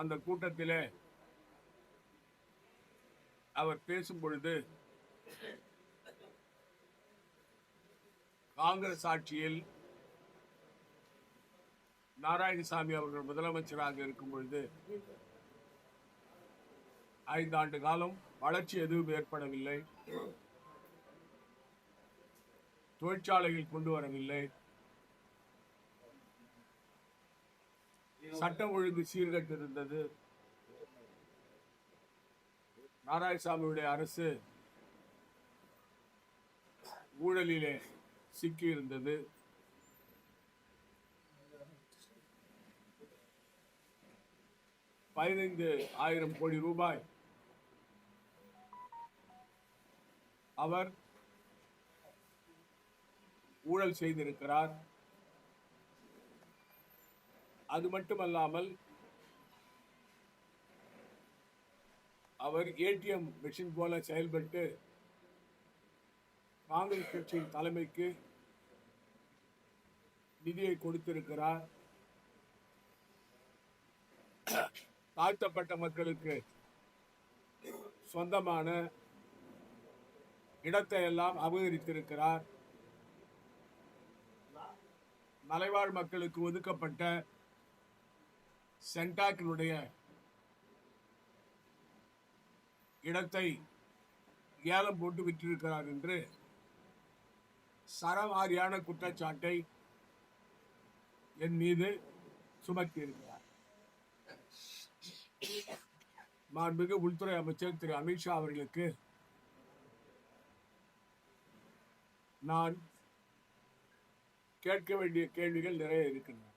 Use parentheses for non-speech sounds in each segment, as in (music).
அந்த கூட்டத்திலே அவர் பேசும் பொழுது காங்கிரஸ் ஆட்சியில் நாராயணசாமி அவர்கள் முதலமைச்சராக இருக்கும் பொழுது ஐந்தாண்டு காலம் வளர்ச்சி எதுவும் ஏற்படவில்லை. தொழிற்சாலைகள் கொண்டு வரவில்லை. சட்டம் ஒழுங்கு சீர்கட்டிருந்தது நாராயணசாமியுடைய அரசு ஊழலிலே சிக்கியிருந்தது பதினைந்து ஆயிரம் கோடி ரூபாய் அவர் ஊழல் செய்திருக்கிறார். அது மட்டுமல்லாமல் அவர் ஏடிஎம் மிஷின் போல செயல்பட்டு காங்கிரஸ் கட்சியின் தலைமைக்கு நிதியை கொடுத்திருக்கிறார். தாழ்த்தப்பட்ட மக்களுக்கு சொந்தமான இடத்தை எல்லாம் அபகரித்திருக்கிறார். மலைவாழ் மக்களுக்கு ஒதுக்கப்பட்ட சென்டாக்கினுடைய இடத்தை ஏலம் போட்டு விற்றிருக்கிறார் என்று சரவாரியான குற்றச்சாட்டை என் மீது சுமத்தியிருக்கிறார். மாண்புமிகு உள்துறை அமைச்சர் திரு. அமித்ஷா அவர்களுக்கு நான் கேட்க வேண்டிய கேள்விகள் நிறைய இருக்கின்றன.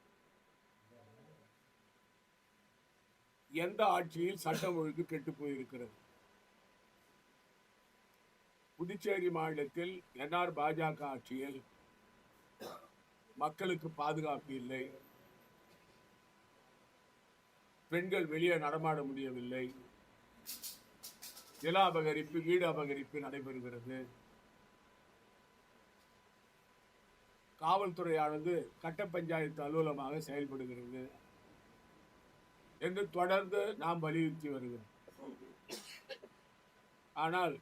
எந்த ஆட்சியில் சட்டம் ஒழுங்கு கெட்டு போயிருக்கிறது? புதுச்சேரி மாநிலத்தில் என்ஆர் பாஜக ஆட்சியில் மக்களுக்கு பாதுகாப்பு இல்லை. பெண்கள் வெளியே நடமாட முடியவில்லை. நில அபகரிப்பு வீடு அபகரிப்பு நடைபெறுகிறது. காவல்துறையானது கட்ட பஞ்சாயத்து அலுவலமாக செயல்படுகிறது. என்று தொடர்ந்து நாம் வலியுறுத்தி வருகிறோம். ஆனால்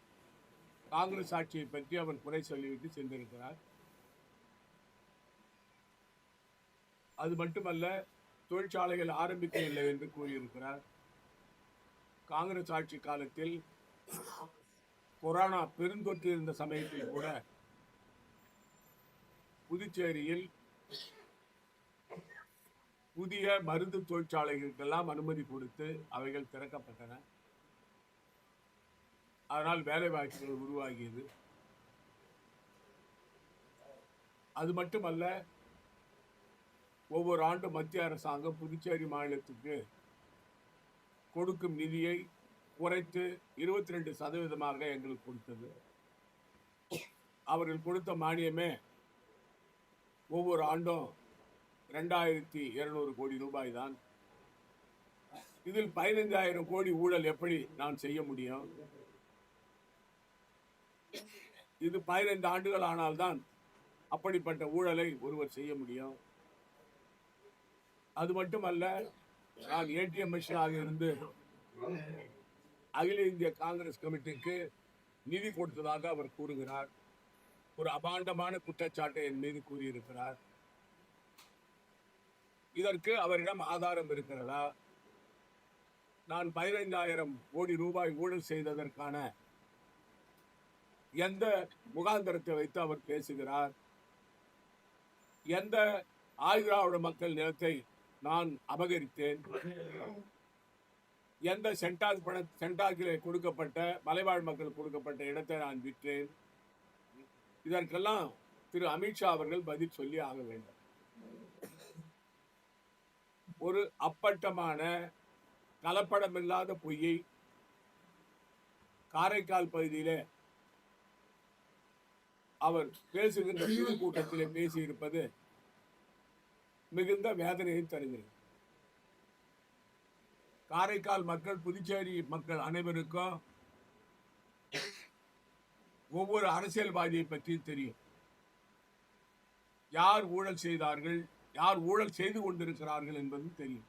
காங்கிரஸ் ஆட்சியை பற்றி அவர் குறை சொல்லிவிட்டு சென்றிருக்கிறார். அது மட்டுமல்ல தொழிற்சாலைகள் ஆரம்பிக்கவில்லை என்று கூறியிருக்கிறார். காங்கிரஸ் ஆட்சி காலத்தில் கொரோனா பெருந்தொற்று இருந்த சமயத்தில் கூட புதுச்சேரியில் புதிய மருந்து தொழிற்சாலைகளுக்கெல்லாம் அனுமதி கொடுத்து அவைகள் திறக்கப்பட்டன. அதனால் வேலை வாய்ப்புகள் உருவாகியது. அது மட்டுமல்ல ஒவ்வொரு ஆண்டும் மத்திய அரசாங்கம் புதுச்சேரி மாநிலத்துக்கு கொடுக்கும் நிதியை குறைத்து இருபத்தி ரெண்டு சதவீதமாக எங்களுக்கு கொடுத்தது. அவர்கள் கொடுத்த மானியமே ஒவ்வொரு ஆண்டும் ரெண்டாயிரத்தி இருநூறு கோடி ரூபாய் தான் இதில் பதினைஞ்சாயிரம் கோடி ஊழல் எப்படி நான் செய்ய முடியும்? இது பதினைந்து ஆண்டுகள் ஆனால்தான் அப்படிப்பட்ட ஊழலை ஒருவர் செய்ய முடியும். அது மட்டுமல்ல நான் ஏடிஎம் மிஷனாக இருந்து அகில இந்திய காங்கிரஸ் கமிட்டிக்கு நிதி கொடுத்ததாக அவர் கூறுகிறார். ஒரு அபாண்டமான குற்றச்சாட்டை என் மீது கூறியிருக்கிறார். இதற்கு அவரிடம் ஆதாரம் இருக்கிறதா? நான் பதினைந்தாயிரம் கோடி ரூபாய் ஊழல் செய்ததற்கான எந்த முகாந்திரத்தை வைத்து அவர் பேசுகிறார்? எந்த ஆயுதிராவிட மக்கள் நிலத்தை நான் அபகரித்தேன்? எந்த சென்டாக் பண சென்டாக்கில் கொடுக்கப்பட்ட மலைவாழ் மக்கள் கொடுக்கப்பட்ட இடத்தை நான் விற்றேன்? இதற்கெல்லாம் திரு அமித்ஷா அவர்கள் பதில் சொல்லி ஆக வேண்டும். ஒரு அப்பட்டமான கலப்படமில்லாத பொய்யை காரைக்கால் பகுதியில் அவர் பேசுகின்ற கூட்டத்திலே பேசியிருப்பது மிகுந்த வேதனையை தருகிறது. காரைக்கால் மக்கள் புதுச்சேரி மக்கள் அனைவருக்கும் ஒவ்வொரு அரசியல்வாதியை பற்றி தெரியும். யார் ஊழல் செய்தார்கள்? யார் ஊழல் செய்து கொண்டிருக்கிறார்கள் என்பதும் தெரியும்.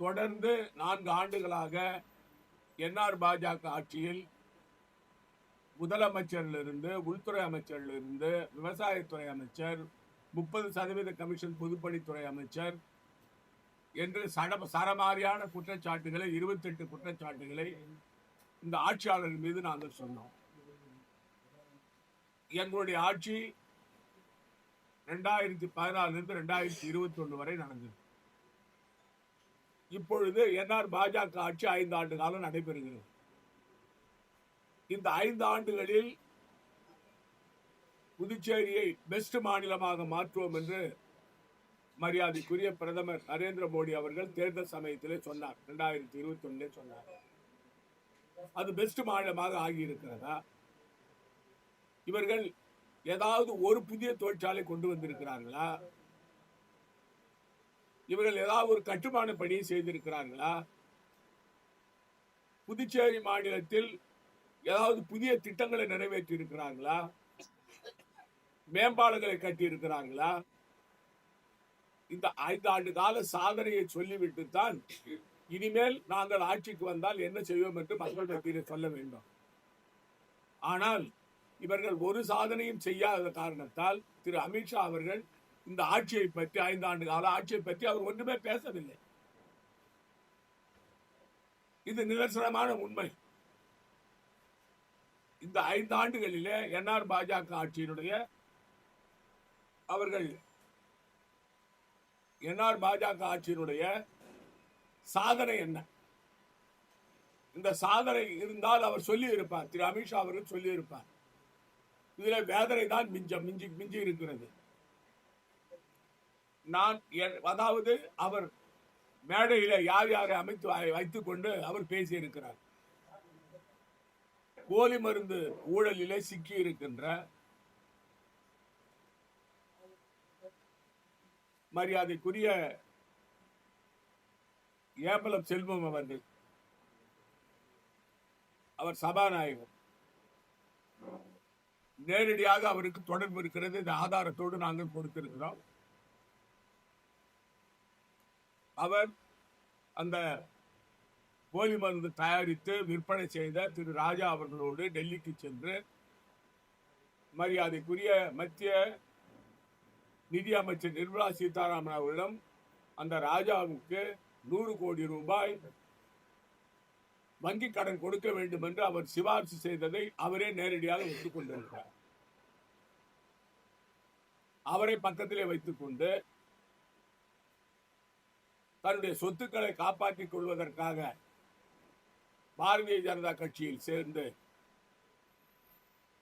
தொடர்ந்து நான்கு ஆண்டுகளாக என்ஆர் பாஜக ஆட்சியில் முதலமைச்சரிலிருந்து உள்துறை அமைச்சரிலிருந்து விவசாயத்துறை அமைச்சர் முப்பது சதவீத கமிஷன் பொதுப்பணித்துறை அமைச்சர் என்று சட சரமாரியான குற்றச்சாட்டுகளை இருபத்தெட்டு குற்றச்சாட்டுகளை இந்த ஆட்சியாளர் மீது நாங்கள் சொன்னோம். எங்களுடைய ஆட்சி ரெண்டாயிரத்தி பதினாலிருந்து ரெண்டாயிரத்தி இருபத்தி ஒன்று வரை நடந்தது. இப்பொழுது என்ஆர் பாஜக ஆட்சி ஐந்து ஆண்டு காலம் நடைபெறுகிறது. இந்த ஐந்து ஆண்டுகளில் புதுச்சேரியை பெஸ்ட் மாநிலமாக மாற்றுவோம் என்று மரியாதைக்குரிய பிரதமர் நரேந்திர மோடி அவர்கள் தேர்தல் சமயத்திலே சொன்னார். ரெண்டாயிரத்தி இருபத்தி ஒன்னுலே சொன்னார். அது பெஸ்ட் மாநிலமாக ஆகியிருக்கிறதா? இவர்கள் ஏதாவது ஒரு புதிய தொழிற்சாலை கொண்டு வந்திருக்கிறார்களா? இவர்கள் ஏதாவது ஒரு கட்டுமான பணியை செய்திருக்கிறார்களா? புதுச்சேரி மாநிலத்தில் ஏதாவது புதிய திட்டங்களை நிறைவேற்றி இருக்கிறாங்களா மேம்பாடுகளை கட்டி இருக்கிறாங்களா இந்த ஐந்து ஆண்டு கால சாதனையை சொல்லிவிட்டு தான் இனிமேல் நாங்கள் ஆட்சிக்கு வந்தால் என்ன செய்வோம் என்று மக்கள் மத்தியில் சொல்ல வேண்டும். ஆனால் இவர்கள் ஒரு சாதனையும் செய்யாத காரணத்தால் திரு அமித்ஷா அவர்கள் இந்த ஆட்சியை பற்றி ஐந்தாண்டு கால ஆட்சியை பற்றி அவர் ஒன்றுமே பேசவில்லை. இது நிதர்சனமான உண்மை. இந்த ஐந்து ஆண்டுகளிலே என்ஆர் பாஜக ஆட்சியினுடைய அவர்கள் என்ஆர் பாஜக ஆட்சியினுடைய சாதனை என்ன? இந்த சாதனை இருந்தால் அவர் சொல்லி இருப்பார் திரு அமித்ஷா அவர்கள் சொல்லி இருப்பார் இதுல வேதனை தான் மிஞ்சம் மிஞ்சி மிஞ்சி இருக்கிறது நான் எ- அதாவது அவர் மேடையில யார் யாரை அமைத்து வைத்துக் கொண்டு அவர் பேசியிருக்கிறார். போலி மருந்து ஊழலிலே சிக்கி இருக்கின்ற மரியாதைக்குரிய ஏம்பலம் செல்வம் அவர்கள் அவர் சபாநாயகர். நேரடியாக அவருக்கு தொடர்பு இருக்கிறது. இந்த ஆதாரத்தோடு நாங்கள் கொடுத்திருக்கிறோம். அவர் அந்த போலி மருந்து தயாரித்து விற்பனை செய்த திரு ராஜா அவர்களோடு டெல்லிக்கு சென்று மரியாதைக்குரிய மத்திய நிதி அமைச்சர் நிர்மலா சீதாராமன் அவர்களிடம் அந்த ராஜாவுக்கு நூறு கோடி ரூபாய் வங்கி கடன் கொடுக்க வேண்டும் என்று அவர் சிபாரிசு செய்ததை அவரே நேரடியாக ஒத்துக்கொண்டிருக்கிறார் அவரை பக்கத்திலே வைத்துக்கொண்டு தன்னுடைய சொத்துக்களை காப்பாற்றிக் கொள்வதற்காக பாரதிய ஜனதா கட்சியில் சேர்ந்து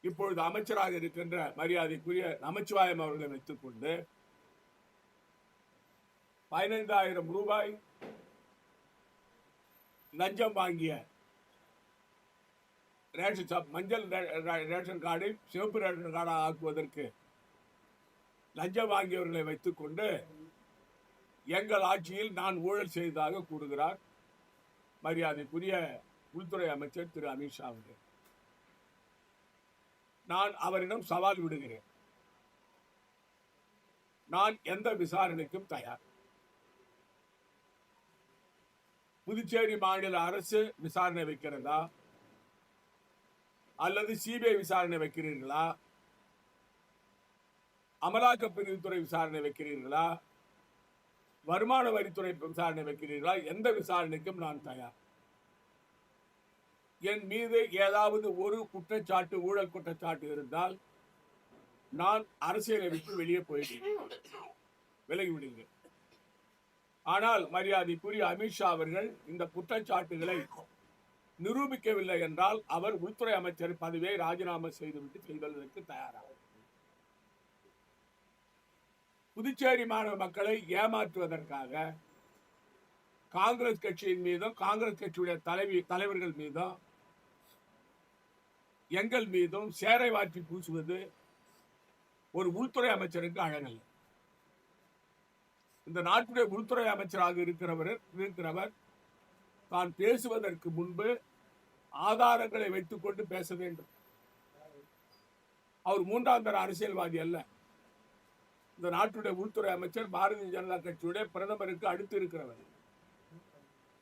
இப்பொழுது அமைச்சராக இருக்கின்ற மரியாதைக்குரிய நமச்சிவாயம் அவர்களை வைத்துக்கொண்டு பதினைந்தாயிரம் ரூபாய் லஞ்சம் வாங்கிய ரேஷன் மஞ்சள் ரே- ரே- ரேஷன் கார்டை சிவப்பு ரேஷன் கார்டாக ஆக்குவதற்கு லஞ்சம் வாங்கியவர்களை வைத்துக்கொண்டு எங்கள் ஆட்சியில் நான் ஊழல் செய்ததாக கூறுகிறார் மரியாதைக்குரிய உள்துறை அமைச்சர் திரு அமித்ஷா அவர்கள். நான் அவரிடம் சவால் விடுகிறேன். நான் எந்த விசாரணைக்கும் தயார். புதுச்சேரி மாநில அரசு விசாரணை வைக்கிறதா? அல்லது சிபிஐ விசாரணை வைக்கிறீர்களா? அமலாக்க பிரிவுத்துறை விசாரணை வைக்கிறீர்களா? வருமான வரித்துறை விசாரணை வைக்கிறீர்களா? எந்த விசாரணைக்கும் நான் தயார். என் மீது ஏதாவது ஒரு குற்றச்சாட்டு ஊழல் குற்றச்சாட்டு இருந்தால் நான் அரசியலை விட்டு வெளியே போயிடுவேன். விலகி விடுங்கள் ஆனால் மரியாதைக்குரிய அமித்ஷா அவர்கள் இந்த குற்றச்சாட்டுகளை நிரூபிக்கவில்லை என்றால் அவர் உள்துறை அமைச்சர் பதவியை ராஜினாமா செய்துவிட்டு செல்வதற்கு தயாராக புதுச்சேரி மாநில மக்களை ஏமாற்றுவதற்காக காங்கிரஸ் கட்சியின் மீதும் காங்கிரஸ் கட்சியுடைய தலைவி தலைவர்கள் மீதும் எங்கள் மீதும் சேரை வாற்றி பூசுவது ஒரு உள்துறை அமைச்சருக்கு அழகல்ல. இந்த நாட்டுடைய உள்துறை அமைச்சராக இருக்கிறவர் இருக்கிறவர் தான் பேசுவதற்கு முன்பு ஆதாரங்களை வைத்துக்கொண்டு பேச வேண்டும். அவர் மூன்றாம் தர அரசியல்வாதி அல்ல. இந்த நாட்டுடைய உள்துறை அமைச்சர் பாரதிய ஜனதா கட்சியுடைய பிரதமருக்கு அடுத்து இருக்கிறவர்.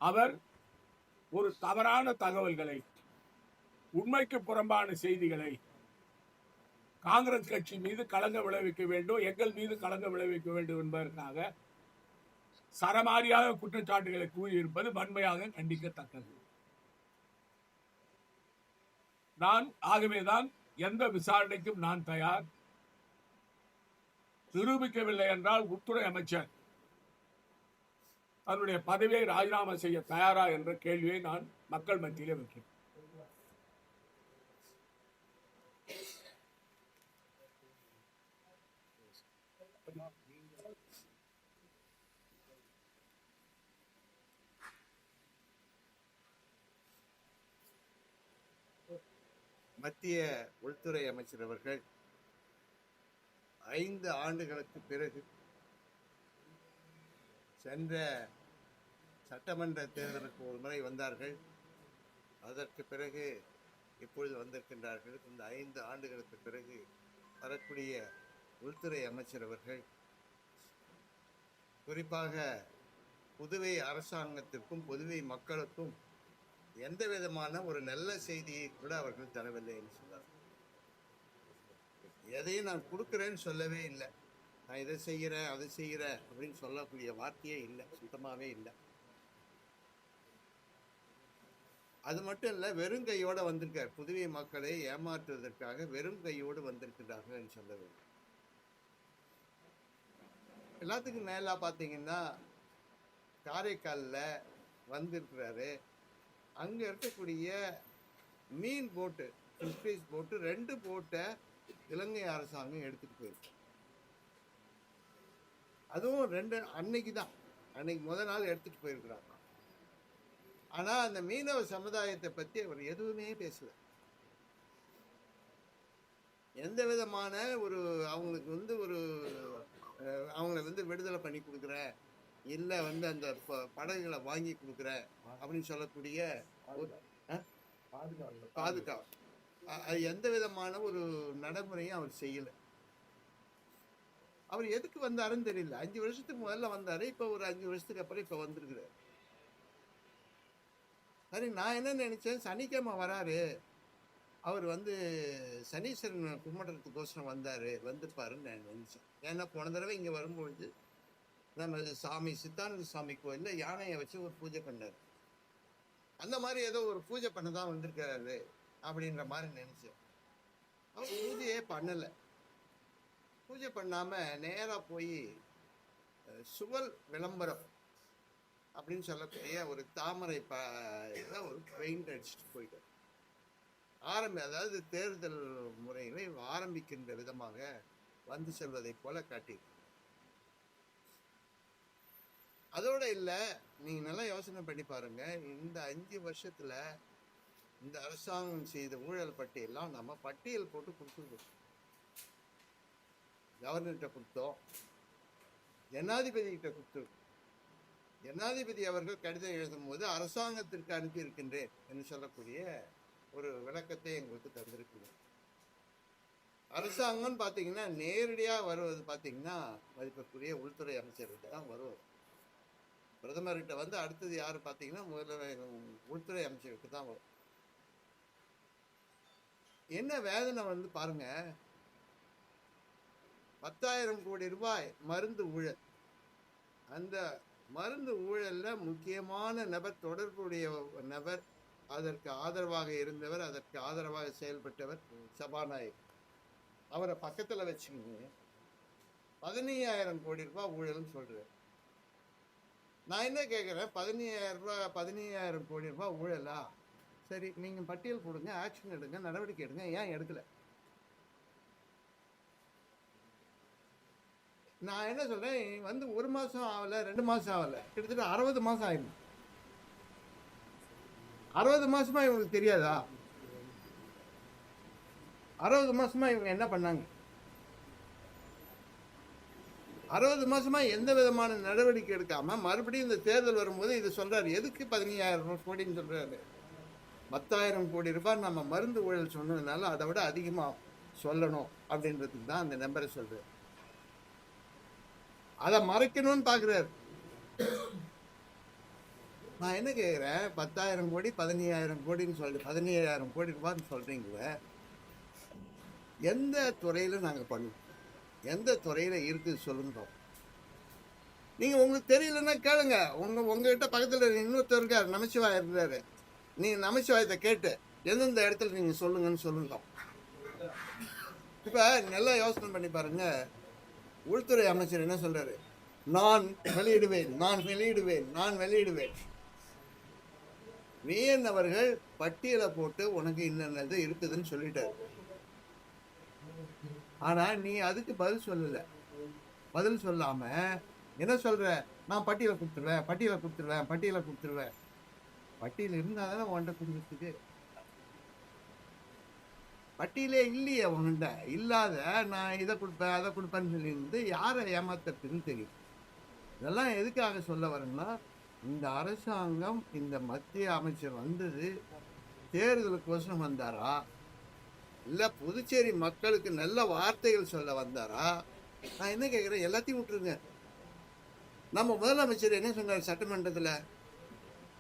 அவர் ஒரு தவறான தகவல்களை உண்மைக்கு புறம்பான செய்திகளை காங்கிரஸ் கட்சி மீது கலங்க விளைவிக்க வேண்டும் எங்கள் மீது கலங்க விளைவிக்க வேண்டும் என்பதற்காக சரமாரியாக குற்றச்சாட்டுகளை கூறியிருப்பது வன்மையாக கண்டிக்கத்தக்கது. நான் ஆகவேதான் எந்த விசாரணைக்கும் நான் தயார். நிரூபிக்கவில்லை என்றால் உள்துறை அமைச்சர் தன்னுடைய பதவியை ராஜினாமா செய்ய தயாரா என்ற கேள்வியை நான் மக்கள் மத்தியிலே வைக்கிறேன். மத்திய உள்துறை அமைச்சர் அவர்கள் ஐந்து ஆண்டுகளுக்கு பிறகு சென்ற சட்டமன்ற தேர்தலுக்கு ஒரு முறை வந்தார்கள். அதற்கு பிறகு இப்பொழுது வந்திருக்கின்றார்கள். இந்த ஐந்து ஆண்டுகளுக்கு பிறகு வரக்கூடிய உள்துறை அமைச்சர் அவர்கள். குறிப்பாக புதுவை அரசாங்கத்திற்கும் புதுவை மக்களுக்கும் எந்த விதமான ஒரு நல்ல செய்தியை கூட அவர்கள் தரவில்லை என்று சொன்னார்கள். எதையும் நான் கொடுக்குறேன்னு சொல்லவே இல்லை. நான் இதை செய்கிறேன் அதை செய்கிறேன் அப்படின்னு சொல்லக்கூடிய வார்த்தையே இல்லை. சுத்தமாகவே இல்லை. அது மட்டும் இல்லை வெறும் கையோடு வந்திருக்கார். புதுவை மக்களை ஏமாற்றுவதற்காக வெறும் கையோடு வந்திருக்கிறார்கள் சொல்ல வேண்டும். எல்லாத்துக்கும் மேலாக பார்த்தீங்கன்னா காரைக்காலில் வந்திருக்கிறாரு. அங்கே இருக்கக்கூடிய மீன் போட்டு ஃபிஷ் போட்டு ரெண்டு போட்டை இலங்கை அரசாங்கம் எடுத்துட்டு போயிருக்கு. அதுவும் ரெண்டு அன்னைக்கு தான். அன்னைக்கு முத நாள் எடுத்துட்டு போயிருக்கிறாங்க. ஆனால் அந்த மீனவ சமுதாயத்தை பற்றி அவர் எதுவுமே பேசல. எந்த விதமான ஒரு அவங்களுக்கு வந்து ஒரு அவங்கள வந்து விடுதலை பண்ணி கொடுக்குறேன் இல்லை வந்து அந்த படகுகளை வாங்கி கொடுக்குறேன் அப்படின்னு சொல்லக்கூடிய ஒரு அஹ்? அது எந்த விதமான ஒரு நடைமுறையும் அவர் செய்யலை. அவர் எதுக்கு வந்தாருன்னு தெரியல. அஞ்சு வருஷத்துக்கு முதல்ல வந்தாரு. இப்போ ஒரு அஞ்சு வருஷத்துக்கு அப்புறம் இப்போ வந்திருக்கிறார். சரி நான் என்ன நினைச்சேன்? சனிக்கிழமை வராரு. அவர் வந்து சனீஸ்வரன் கும்பிட்றதுக்கோசரம் வந்தார். வந்திருப்பாருன்னு நான் நினச்சேன். ஏன்னா போன தடவை இங்கே வரும்பொழுது நம்ம சாமி சித்தானந்த சாமி கோயிலில் யானையை வச்சு ஒரு பூஜை பண்ணார். அந்த மாதிரி ஏதோ ஒரு பூஜை பண்ண தான் வந்திருக்கிறாரு. அப்படின்ற மாதிரி நினைச்சேன் அவன் பூஜையே பண்ணலை. பூஜை பண்ணாமல் நேராக போய் சுவல் விளம்பரம் அப்படின்னு சொல்லக்கூடிய ஒரு தாமரை ப இதை ஒரு பெயிண்ட் அடிச்சுட்டு போயிட்டார். ஆரம்பி அதாவது தேர்தல் முறைகளை ஆரம்பிக்கின்ற விதமாக வந்து செல்வதை போல காட்டி அதோட இல்லை நீங்கள் நல்லா யோசனை பண்ணி பாருங்கள் இந்த அஞ்சு வருஷத்தில் இந்த அரசாங்கம் செய்த ஊழல் பட்டியலாம் நம்ம பட்டியல் போட்டு கொடுத்துருக்கோம் கவர்னர்கிட்ட கொடுத்தோம். ஜனாதிபதிகிட்ட கொடுத்துருக்கோம் ஜனாதிபதி அவர்கள் கடிதம் எழுதும் போது அரசாங்கத்திற்கு அனுப்பி இருக்கின்றேன் என்று சொல்லக்கூடிய ஒரு விளக்கத்தை எங்களுக்கு தந்திருக்கிறோம். அரசாங்கம்னு பார்த்தீங்கன்னா நேரடியாக வருவது பார்த்தீங்கன்னா மதிப்பிற்குரிய உள்துறை அமைச்சர்கிட்ட தான் வருவது பிரதமர்கிட்ட வந்து அடுத்தது யார் பார்த்தீங்கன்னா முதல்ல உள்துறை அமைச்சருக்கு தான் வரும். என்ன வேதனை வந்து பாருங்க. பத்தாயிரம் கோடி ரூபாய் மருந்து ஊழல். அந்த மருந்து ஊழலில் முக்கியமான நபர் தொடர்புடைய நபர் அதற்கு ஆதரவாக இருந்தவர் அதற்கு ஆதரவாக செயல்பட்டவர் சபாநாயகர். அவரை பக்கத்தில் வச்சுக்கிங்க பதினையாயிரம் கோடி ரூபாய் ஊழல்னு சொல்கிறார் நான் என்ன கேட்குறேன் பதினையாயிரம் ரூபாய் பதினையாயிரம் கோடி ரூபாய் ஊழலா? சரி நீங்கள் பட்டியல் கொடுங்க ஆக்ஷன் எடுங்க நடவடிக்கை எடுங்க. ஏன் எடுக்கல? நான் என்ன சொல்றேன் வந்து ஒரு மாசம் ஆகல ரெண்டு மாசம் ஆகல. கிட்டத்தட்ட அறுபது மாசம் ஆயிடும் அறுபது மாசமா இவங்களுக்கு தெரியாதா? அறுபது மாசமா இவங்க என்ன பண்ணாங்க? அறுபது மாசமா எந்த விதமான நடவடிக்கை எடுக்காம மறுபடியும் இந்த தேர்தல் வரும்போது இது சொல்றாரு. எதுக்கு பதினஞ்சாயிரம் கோடின்னு சொல்றாரு? பத்தாயிரம் கோடி ரூபாய் நம்ம மருந்து ஊழல் சொன்னதுனால அதை விட அதிகமாக சொல்லணும் அப்படின்றதுக்கு தான் அந்த நம்பரை சொல்றாரு அதை மறைக்கணும்னு பார்க்குறாரு. நான் என்ன கேட்குறேன் பத்தாயிரம் கோடி பதினையாயிரம் கோடின்னு சொல்லி பதினையாயிரம் கோடி ரூபான்னு சொல்கிறீங்களே எந்த துறையில் நாங்கள் பண்ணுவோம்? எந்த துறையில் இருக்குது சொல்லுங்க. நீங்கள் உங்களுக்கு தெரியலன்னா கேளுங்க. உங்கள் உங்ககிட்ட பக்கத்தில் இன்னொருத்தர் இருக்கார் நமச்சிவாய் இருந்தார் நீங்கள் நமச்சிவாயத்தை கேட்டு எந்தெந்த இடத்துல நீங்கள் சொல்லுங்கன்னு சொல்லுங்க. இப்போ நல்லா யோசனை பண்ணி பாருங்க. உள்துறை அமைச்சர் என்ன சொல்றாரு? நான் வெளியிடுவேன் நான் வெளியிடுவேன் நான் வெளியிடுவேன். விஎன் அவர்கள் பட்டியலை போட்டு உனக்கு இன்னது இருக்குதுன்னு சொல்லிட்டாரு. ஆனா நீ அதுக்கு பதில் சொல்லல. பதில் சொல்லாம என்ன சொல்ற? நான் பட்டியலை கொடுத்துருவேன் பட்டியலை கொடுத்துருவேன் பட்டியலை கொடுத்துருவேன். பட்டியல் இருந்தால் தானே உன்கிட்ட குடும்பத்துக்கு? பட்டியலே இல்லையே உன்கிட்ட. இல்லாத நான் இதை கொடுப்பேன் அதை கொடுப்பேன்னு சொல்லியிருந்து யாரை ஏமாத்துறதுன்னு தெரியும். இதெல்லாம் எதுக்காக சொல்ல வரேன்னா இந்த அரசாங்கம் இந்த மத்திய அமைச்சர் வந்தது தேர்தலுக்கோசரம் வந்தாரா? இல்லை புதுச்சேரி மக்களுக்கு நல்ல வார்த்தைகள் சொல்ல வந்தாரா? நான் என்ன கேட்குறேன்? எல்லாத்தையும் விட்டுருங்க. நம்ம முதலமைச்சர் என்ன சொன்னார் சட்டமன்றத்தில்?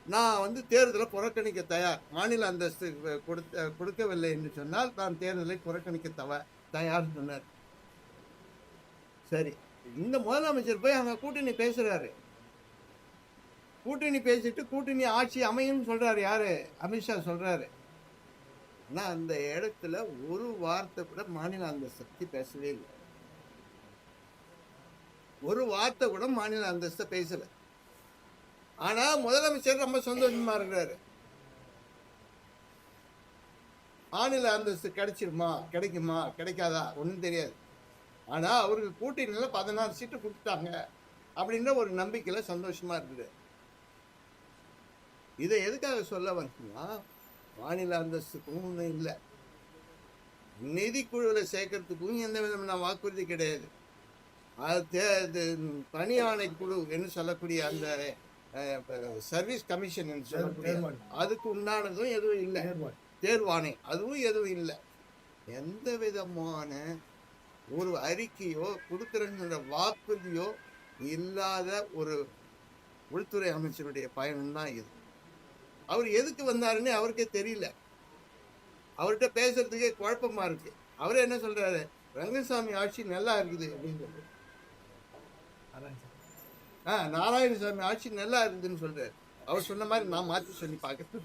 நான் வந்து தேர்தலை புறக்கணிக்க தயார் மாநில அந்தஸ்து கொடுத்த கொடுக்கவில்லை என்று சொன்னால் நான் தேர்தலை புறக்கணிக்க தவ தயார் சொன்னார். சரி. இந்த முதலமைச்சர் போய் அங்கே கூட்டணி பேசுகிறாரு கூட்டணி பேசிட்டு கூட்டணி ஆட்சி அமையும் சொல்கிறாரு யாரு? அமித்ஷா சொல்கிறாரு ஆனால் அந்த இடத்துல ஒரு வார்த்தை கூட மாநில அந்தஸ்தை பற்றி பேசவே இல்லை. ஒரு வார்த்தை கூட மாநில அந்தஸ்தை பேசலை. ஆனால் முதலமைச்சர் ரொம்ப சந்தோஷமாக இருக்கிறாரு. மாநில அந்தஸ்து கிடைச்சிருமா? கிடைக்குமா? கிடைக்காதா? ஒன்றும் தெரியாது. ஆனால் அவருக்கு கூட்டணியில் பதினாறு சீட்டு கொடுத்தாங்க அப்படின்ற ஒரு நம்பிக்கையில் சந்தோஷமாக இருக்குது இதை எதுக்காக சொல்ல வந்தீங்கன்னா மாநில அந்தஸ்துக்கும் ஒன்றும் இல்லை. நிதிக்குழுவில் சேர்க்கறதுக்கும் எந்த விதமான வாக்குறுதி கிடையாது. அது இது தனி ஆணைக்குழு என்று சொல்லக்கூடிய அந்த சர்வீஸ் கமிஷன் சொல்லக்கூடிய அதுக்கு உண்டானதும் எதுவும் இல்லை. தேர்வாணை. அதுவும் எதுவும் இல்லை. எந்த விதமான ஒரு அறிக்கையோ கொடுக்குறங்கிற வாக்குறுதியோ இல்லாத ஒரு உள்துறை அமைச்சருடைய பயணம் தான் இது. அவர் எதுக்கு வந்தாருன்னு அவருக்கே தெரியல. அவர்கிட்ட பேசுறதுக்கே குழப்பமா இருக்கு. அவர் என்ன சொல்றாரு? ரங்கசாமி ஆட்சி நல்லா இருக்குது அப்படின்னு சொல்றாரு. ஆ நாராயணசாமி ஆட்சி நல்லா இருந்துன்னு சொல்றாரு. அவர் சொன்ன மாதிரி நான் மாற்றி சொல்லி பார்க்கறேன்.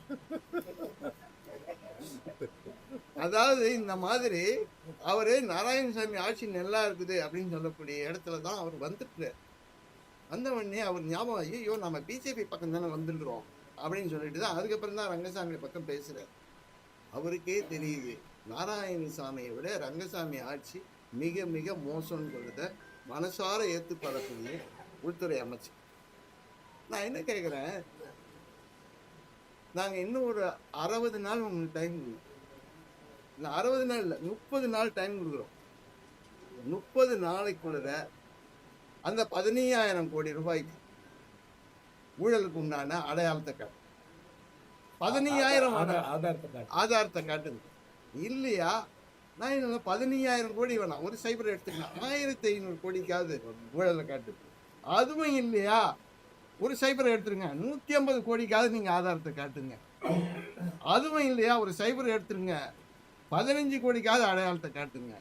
அதாவது இந்த மாதிரி அவரு நாராயணசாமி ஆட்சி நல்லா இருக்குது அப்படின்னு சொல்லக்கூடிய இடத்துல தான் அவர் வந்துட்டு வந்த உடனே அவர் ஞாபகம் ஐயோ நம்ம பிஜேபி பக்கம் தானே வந்துடுறோம் அப்படின்னு சொல்லிட்டு தான் அதுக்கப்புறம் தான் ரங்கசாமி பக்கம் பேசுறாரு. அவருக்கே தெரியுது நாராயணசாமியை விட ரங்கசாமி ஆட்சி மிக மிக மோசம்ன்றத மனசார ஏற்றுப்படக்கூடிய உள்துறை அமைச்சர் நான் என்ன கேட்குறேன் நாங்கள் இன்னும் ஒரு அறுபது நாள் உங்களுக்கு டைம் கொடுக்குறோம். இல்லை அறுபது நாள் இல்லை முப்பது நாள் டைம் கொடுக்குறோம். முப்பது நாளைக்குள்ள அந்த பதினையாயிரம் கோடி ரூபாய்க்கு ஊழலுக்கு உண்டான அடையாளத்தை காட்டு. பதினையாயிரம் ஆதாரத்தை காட்டுது. இல்லையா? நான் பதினையாயிரம் கோடி வேணாம். ஒரு சைபர் எடுத்துக்கலாம். ஆயிரத்தி ஐநூறு கோடிக்காவது ஊழலை காட்டுது. அதுவும் இல்லையா? ஒரு சைபர் எடுத்துருங்க. நூற்றி ஐம்பது கோடிக்காவது நீங்கள் ஆதாரத்தை காட்டுங்க. அதுவும் இல்லையா? ஒரு சைபர் எடுத்துருங்க. பதினஞ்சு கோடிக்காவது அடையாளத்தை காட்டுங்க.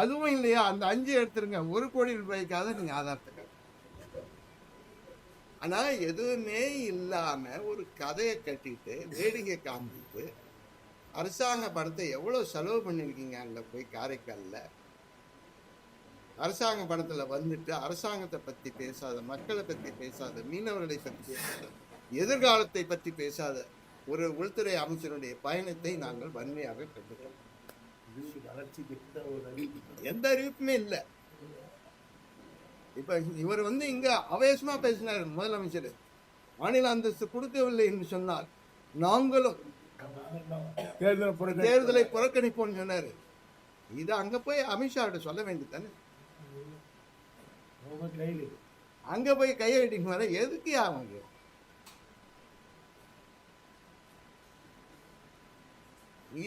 அதுவும் இல்லையா? அந்த அஞ்சு எடுத்துருங்க. ஒரு கோடி ரூபாய்க்காவது நீங்கள் ஆதாரத்தை காட்டுங்க. ஆனால் எதுவுமே இல்லாமல் ஒரு கதையை கட்டிட்டு வேடிக்கை காமிச்சிட்டு அரசாங்க படத்தை எவ்வளோ செலவு பண்ணியிருக்கீங்க? அங்கே போய் காரைக்காலில். அரசாங்க பணத்தில் வந்துட்டு அரசாங்கத்தை பற்றி பேசாத மக்களை பற்றி பேசாத மீனவர்களை பற்றி பேசாத எதிர்காலத்தை பற்றி பேசாத ஒரு உள்துறை அமைச்சருடைய பயணத்தை நாங்கள் வன்மையாக கண்டுக்கிறோம் எந்த அறிவிப்புமே இல்லை. இப்ப இவர் வந்து இங்க அவேசமா பேசினார் முதலமைச்சர். மாநில அந்தஸ்து கொடுக்கவில்லை என்று சொன்னால் நாங்களும் தேர்தலை புறக்கணிப்போம்னு சொன்னாரு. இது அங்க போய் அமித்ஷாட்ட சொல்ல வேண்டியதானே அங்க போய் கையெழுத்திக்கு வர எதுக்கு அவங்க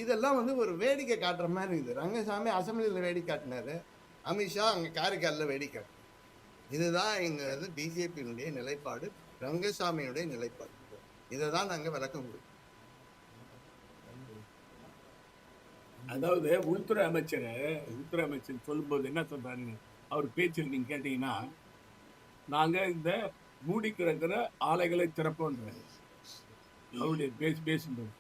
இதெல்லாம் வந்து ஒரு வேடிக்கை காட்டுற மாதிரி இருக்குது ரங்கசாமி அசம்பிளியில் வேடிக்கை காட்டினாரு. அமித்ஷா அங்கே காரைக்காலில் வேடிக்கை இதுதான் எங்கள் பிஜேபியினுடைய நிலைப்பாடு ரங்கசாமியுடைய நிலைப்பாடு. இதை தான் நாங்கள் விளக்க முடியும். அதாவது உள்துறை அமைச்சர் உள்துறை அமைச்சர் சொல்லும்போது என்ன சொல்றாருன்னு அவர் பேச்சு நீங்கள் கேட்டீங்கன்னா நாங்கள் இந்த மூடி கிடக்கிற ஆலைகளை திறப்போன்றாரு. அவருடைய பேசி பேசும்போது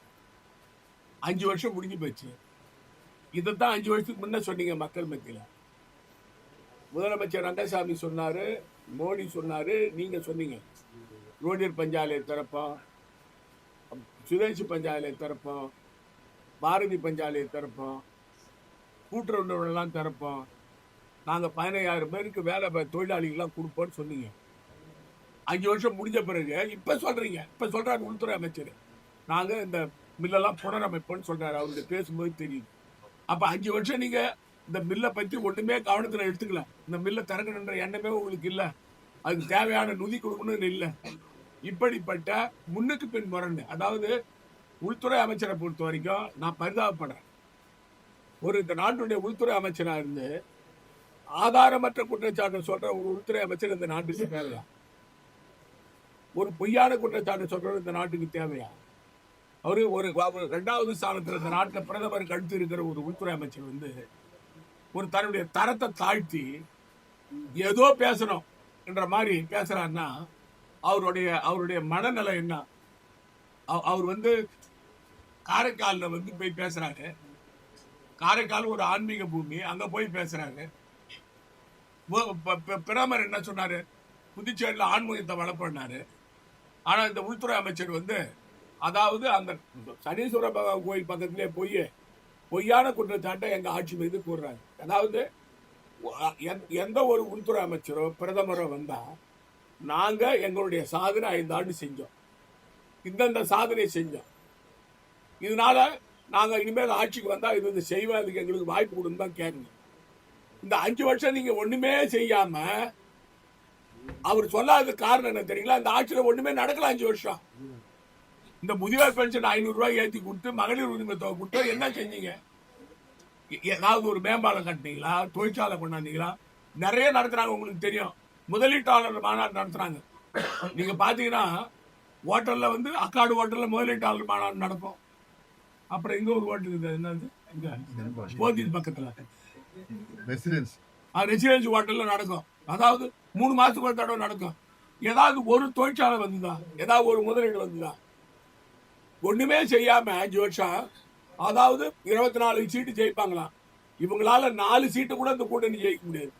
அஞ்சு வருஷம் முடிஞ்சு போச்சு. இதைத்தான் அஞ்சு வருஷத்துக்கு முன்னே சொன்னீங்க மக்கள் மத்தியில். முதலமைச்சர் ரங்கசாமி சொன்னார் மோடி சொன்னார் நீங்கள் சொன்னீங்க. ரோடியர் பஞ்சாலையை திறப்போம் சுதேசி பஞ்சாலையை திறப்போம் பாரதி பஞ்சாலையை திறப்போம் கூட்டுறவு திறப்போம். நாங்கள் பதினையாயிரம் பேருக்கு வேலை தொழிலாளிகள்லாம் கொடுப்போம்னு சொன்னீங்க. அஞ்சு வருஷம் முடிஞ்ச பிறகு இப்போ சொல்கிறீங்க இப்போ சொல்கிறாரு உள்துறை அமைச்சர். நாங்கள் இந்த மில்லெல்லாம் புனரமைப்போம்னு சொல்கிறாரு அவருக்கு பேசும்போது தெரியுது. அப்போ அஞ்சு வருஷம் நீங்கள் இந்த மில்லை பற்றி ஒன்றுமே கவனத்தில் எடுத்துக்கல. இந்த மில்லை திறக்கணுன்ற எண்ணமே உங்களுக்கு இல்லை. அதுக்கு தேவையான நிதி கொடுக்கணும்னு இல்லை. இப்படிப்பட்ட முன்னுக்கு பின் முரண் அதாவது உள்துறை அமைச்சரை பொறுத்த வரைக்கும் நான் பரிதாபப்படுறேன். ஒரு இந்த நாட்டுடைய உள்துறை அமைச்சராக இருந்து ஆதாரமற்ற குற்றச்சாட்டு சொல்ற ஒரு உள்துறை அமைச்சர் இந்த நாட்டுக்கு தேவையா? ஒரு பொய்யான குற்றச்சாட்டு சொல்றது இந்த நாட்டுக்கு தேவையா? அவரு ஒரு ரெண்டாவது ஸ்தானத்தில் இந்த நாட்டில் பிரதமருக்கு அடுத்து இருக்கிற ஒரு உள்துறை அமைச்சர் வந்து ஒரு தன்னுடைய தரத்தை தாழ்த்தி ஏதோ பேசணும் என்ற மாதிரி பேசுறாருன்னா அவருடைய அவருடைய மனநிலை என்ன? அவர் வந்து காரைக்காலில் வந்து போய் பேசுறாரு. காரைக்கால் ஒரு ஆன்மீக பூமி அங்க போய் பேசுறாரு. பிரதமர் என்ன சொன்னாரு? புதுச்சேரியில் ஆன்மீகத்தை வளர்ப்பினாரு ஆனால் இந்த உள்துறை அமைச்சர் வந்து அதாவது அந்த சனீஸ்வர பகவான் கோயில் பக்கத்திலே போய் பொய்யான குற்றச்சாட்டை எங்கள் ஆட்சி மீது கூறுறாரு. அதாவது எந்த- ஒரு உள்துறை அமைச்சரோ பிரதமரோ வந்தால் நாங்கள் எங்களுடைய சாதனை ஐந்து ஆண்டு செஞ்சோம். இந்தந்த சாதனை செஞ்சோம். இதனால நாங்கள் இனிமேல் ஆட்சிக்கு வந்தால் இது இது செய்வோம் அதுக்கு எங்களுக்கு வாய்ப்பு கொடுன்னு தான் கேட்கணும் இந்த அஞ்சு வருஷம் நீங்க ஒண்ணுமே செய்யாம அவர் சொல்லாத காரணம் என்ன தெரியுங்களா? இந்த ஆட்சியில ஒண்ணுமே நடக்கல அஞ்சு வருஷம். இந்த முதியோர் பென்ஷன் ஐநூறு ரூபாய் ஏத்தி கொடுத்து மகளிர் உரிமை தொகை கொடுத்து என்ன செஞ்சீங்க? ஏதாவது ஒரு மேம்பாலம் கட்டினீங்களா? தொழிற்சாலை கொண்டாந்தீங்களா? நிறைய நடத்துறாங்க உங்களுக்கு தெரியும். முதலீட்டாளர் மாநாடு நடத்துறாங்க. நீங்க பாத்தீங்கன்னா ஹோட்டல்ல வந்து அக்காடு ஹோட்டல்ல முதலீட்டாளர் மாநாடு நடக்கும். அப்புறம் இங்க ஒரு ஹோட்டல் இருக்குது என்னது? இங்க பக்கத்துல. ரெசிடென்ஸ் ரெசிடென்சி ஹோட்டலில் நடக்கும். அதாவது மூணு மாதத்துக்கு ஒரு தடவை நடக்கும். ஏதாவது ஒரு தொழிற்சாலை வந்துதா? ஏதாவது ஒரு முதலீடு வந்துதா? ஒன்றுமே செய்யாம அஞ்சு வருஷம் அதாவது இருபத்தி நாலு சீட்டு ஜெயிப்பாங்களாம் இவங்களால நாலு சீட்டு கூட இந்த கூட்டணி ஜெயிக்க முடியாது.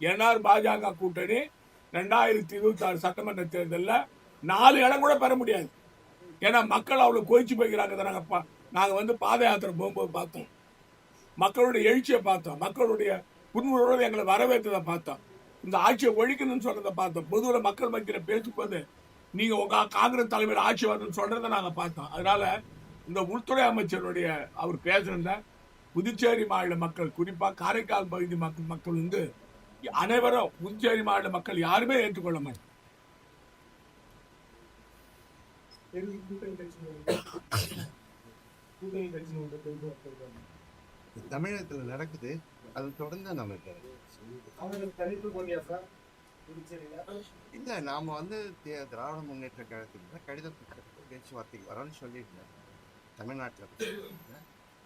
என்ஆர் பாஜக கூட்டணி ரெண்டாயிரத்தி இருபத்தி ஆறு சட்டமன்ற தேர்தலில் நாலு இடம் கூட பெற முடியாது. ஏன்னா மக்கள் அவ்வளோ கொதிச்சு போய்க்கிறாங்க நாங்கள் பா- வந்து பாத யாத்திரை போகும்போது பார்த்தோம். மக்களுடைய எழுச்சியை பார்த்தோம். மக்களுடைய புன்முறுவல் எங்களை வரவேற்றதை பார்த்தோம். இந்த ஆட்சியை ஒழிக்கணும்னு சொல்றதை பார்த்தோம். பொதுவில் மக்கள் மத்தியில் பேசும்போது நீங்க உங்க காங்கிரஸ் தலைமையில் ஆட்சி வரணும்னு சொல்றதை நாங்கள் பார்த்தோம். அதனால இந்த உள்துறை அமைச்சருடைய அவர் பேசுறத புதுச்சேரி மாநில மக்கள் குறிப்பாக காரைக்கால் பகுதி மக்கள் மக்கள் வந்து அனைவரும் புதுச்சேரி மாநில மக்கள் யாருமே ஏற்றுக்கொள்ள மாட்டாங்க. தமிழகத்தில் நடக்குது. அது தொடர்ந்து நமக்கு இல்லை நாம் வந்து திராவிட முன்னேற்ற கழகத்துக்கு கடிதம் கொடுத்து பேச்சுவார்த்தைக்கு வரோன்னு சொல்லியிருந்தேன். தமிழ்நாட்டில்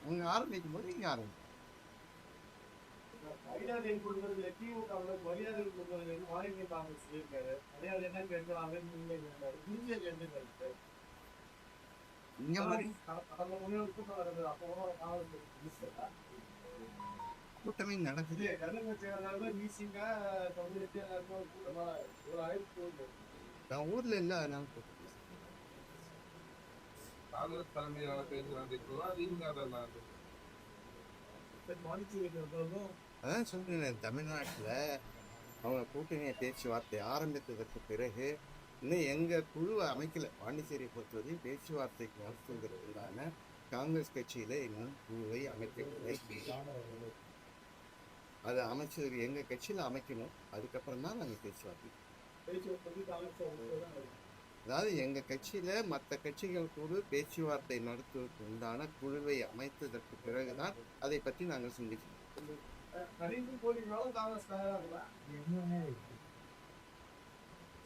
அவங்க ஆரம்பிக்கும் போது இங்கே ஆரம்பிக்கும் திமுக இங்கே கூட்டம் நடக்குது நான் ஊரில் இல்லை அதனால கூட்டம். காங்கிரஸ் தலைமையிலான இருக்கிறதும் அதான் சொல்றேன் தமிழ்நாட்டில் அவங்க கூட்டணியை பேச்சுவார்த்தை ஆரம்பித்ததற்கு பிறகு இன்னும் எங்கள் குழுவை அமைக்கல. பாண்டிச்சேரியை பொறுத்தவரையும் பேச்சுவார்த்தைக்கு நடத்துவதற்குண்டான காங்கிரஸ் கட்சியில் இன்னும் குழுவை அமைக்கவில்லை அதை அமைச்சது எங்கள் கட்சியில் அமைக்கணும். அதுக்கப்புறம் தான் நாங்கள் பேச்சுவார்த்தை அதாவது எங்கள் கட்சியில் மற்ற கட்சிகள் கூட பேச்சுவார்த்தை நடத்துவதற்கு உண்டான குழுவை அமைத்ததற்கு பிறகுதான் அதை பற்றி நாங்கள் சிந்திக்கணும் நரேந்திர மோடினாலும் காங்கிரஸ் தயாராகல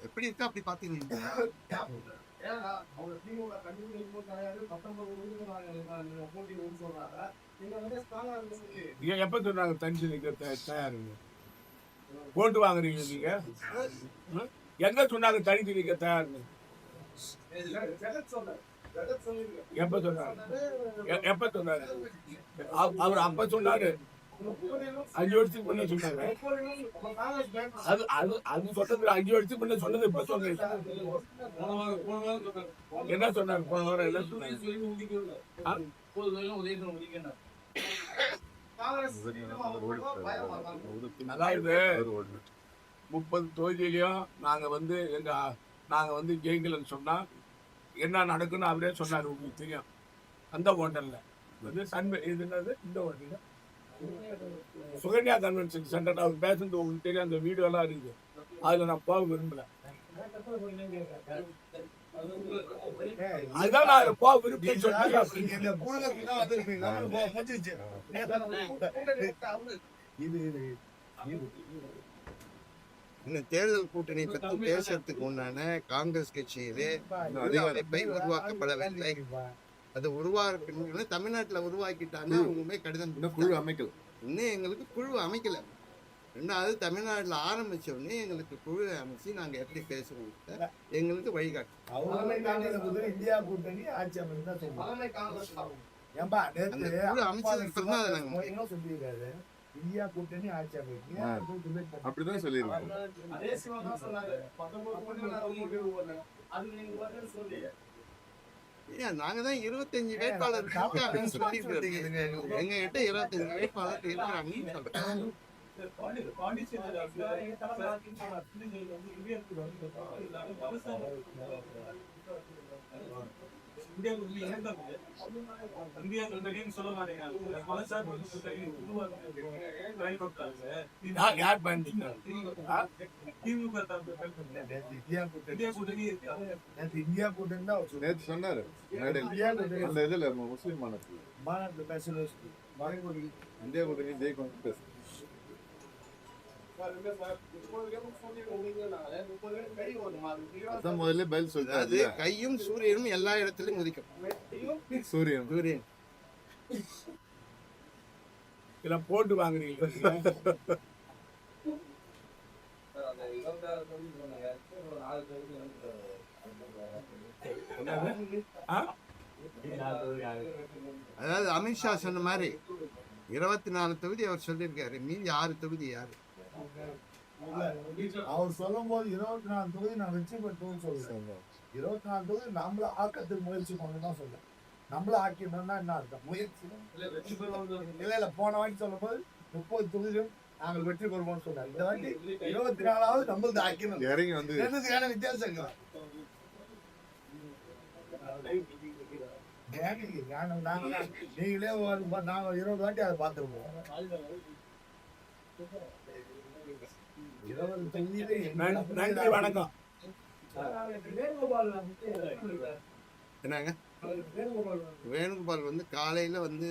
எப்படி இருக்கா அப்படி பாத்தீங்க ஏன்னா அவங்க திமுக கண்டிப்பா கிடையாது பத்தொன்பது சொல்றாங்க நீங்க வந்து ஸ்ட்ராங்கா எப்ப சொன்னாங்க தனிச்சு நிக்க தயாருங்க வாங்குறீங்க நீங்க? எங்க சொன்னாங்க தனிச்சு நிக்க தயாருங்க சொன்னார்? எப்ப சொன்னாங்க எப்ப சொன்னாரு? அவ- அவர் அப்ப சொன்னாரு. அஞ்சு வருஷத்துக்கு முன்ன சொன்னாங்க. அது அது அது சொன்னது அஞ்சு வருஷத்துக்கு முன்ன சொன்னது இப்ப சொல்றீங்க என்ன சொன்னாங்க? போன வாரம் என்ன அதாவது முப்பது தொகுதியிலையும் நாங்க வந்து எங்க நாங்க வந்து ஜெயிக்கலன்னு சொன்னா என்ன நடக்குன்னு அவரே சொன்னாரு உங்களுக்கு தெரியும். அந்த ஹோட்டல்ல. வந்து சன்மை இது என்னது? இந்த ஹோட்டல் சுகன்யா கன்வென்ஷன் சென்டர் அவர் பேசுறது உங்களுக்கு தெரியும் அந்த வீடியோ எல்லாம் இருக்குது அதுல நான் போக விரும்பல. அதுதான் நான் போக இந்த தேர்தல் கூட்டணி பற்றி பேசுறதுக்கு முன்னான காங்கிரஸ் கட்சியிலே அதிகாரிப்பை உருவாக்கப்படவில்லை. அது உருவாக்க தமிழ்நாட்டுல உருவாக்கிட்டாங்க. அவங்களுமே கடிதம் குழு அமைக்கல. இன்னும் எங்களுக்கு குழு அமைக்கல. ரெண்டாவது தமிழ்நாட்டுல ஆரம்பிச்ச உடனே எங்களுக்கு குழு அமைச்சு நாங்க எப்படி பேசுவோம்? எங்களுக்கு வழிகாட்டு. இந்தியா கூட்டணி ஆட்சி. ஏன்பா என்ன சொல்லியிருக்காரு? இந்தியா கூட்டணி ஆட்சி அமைப்பு? அப்படிதான் சொல்லியிருக்காங்க நீங்க தான் இருபத்தஞ்சு வேட்பாளர். எங்க கிட்ட இருபத்தஞ்சு வேட்பாளர் இருக்கிறாங்கன்னு சொல்றேன் பாண்டி- இந்தியாவுக்கு இருக்குது? இந்தியாவுக்கு தெரியும்னு சொல்ல யார் யார் பயந்துட்டாங்க? திமுக இந்தியா கூட்டணி. இந்தியா கூட்டணி இந்தியா தான் அவர் சொன்னாரு. இந்தியா அந்த இதுல முஸ்லீம் மாநாட்டுல மாநாட்டில் இந்தியா கூட்டணி பேசு முதல்ல பதில் கையும் சூரியனும் எல்லா இடத்திலும் உதிக்கும். சூரியன். சூரியன். இல்ல போட்டு வாங்குறீங்க ஆ? அதாவது அமித்ஷா சொன்ன மாதிரி இருபத்தி நாலு தொகுதி அவர் சொல்லியிருக்காரு. மீதி ஆறு தொகுதி யாரு? அவர் சொல்லும் போது இருபத்தி நாலு தொகுதி நான் வெற்றி பெற்றோம்னு சொல்றேன் இருபத்தி நாலு தொகுதி நம்மள ஆக்கத்துக்கு முயற்சி பண்ணணும் தான் சொல்றேன். நம்மள ஆக்கிடணும்னா என்ன அர்த்தம்? முயற்சி. இல்ல இல்ல போன வாட்டி சொல்லும் போது முப்பது தொகுதியும் நாங்கள் வெற்றி பெறுவோம்னு சொன்னார். இந்த வாட்டி இருபத்தி நாலாவது நம்மளது ஆக்கணும் இறங்கி வந்து நாங்க தான். நீங்களே ஒரு ப- நாங்க இருபது வாட்டி அதை பார்த்துருப்போம். நன்றி வணக்கம். என்னங்க? வேணுகோபால் வந்து காலையில் வந்து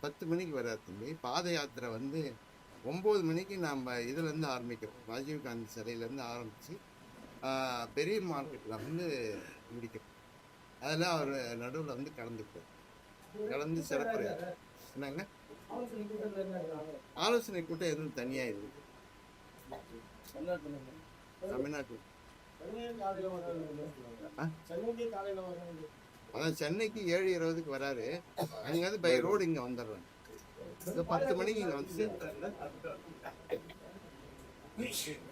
பத்து மணிக்கு வரார் தம்பி. பாத யாத்திரை வந்து ஒம்பது மணிக்கு நம்ம இதுலேருந்து ஆரம்பிக்கிறோம். ராஜீவ்காந்தி சிலையிலேருந்து ஆரம்பித்து பெரிய மார்க்கெட்டில் வந்து முடிக்கிறோம். அதில் அவர் நடுவில் வந்து கலந்துக்குவார். கலந்து சிறப்புறார் என்னங்க? ஆலோசனை கூட்டம் எதுவும் தனியாக இருக்குது தமிழ்நாட்டுல. தமிழ்நாட்டில் சென்னையே காலையில வராங்க. ஆ? சென்னைக்கே காலையில வராங்க. அதான் சென்னைக்கு ஏழு இருபதுக்கு வராரு. அங்கேருந்து பை ரோடு இங்கே வந்துடுறாங்க இந்த பத்து மணிக்கு இங்கே வந்து (laughs)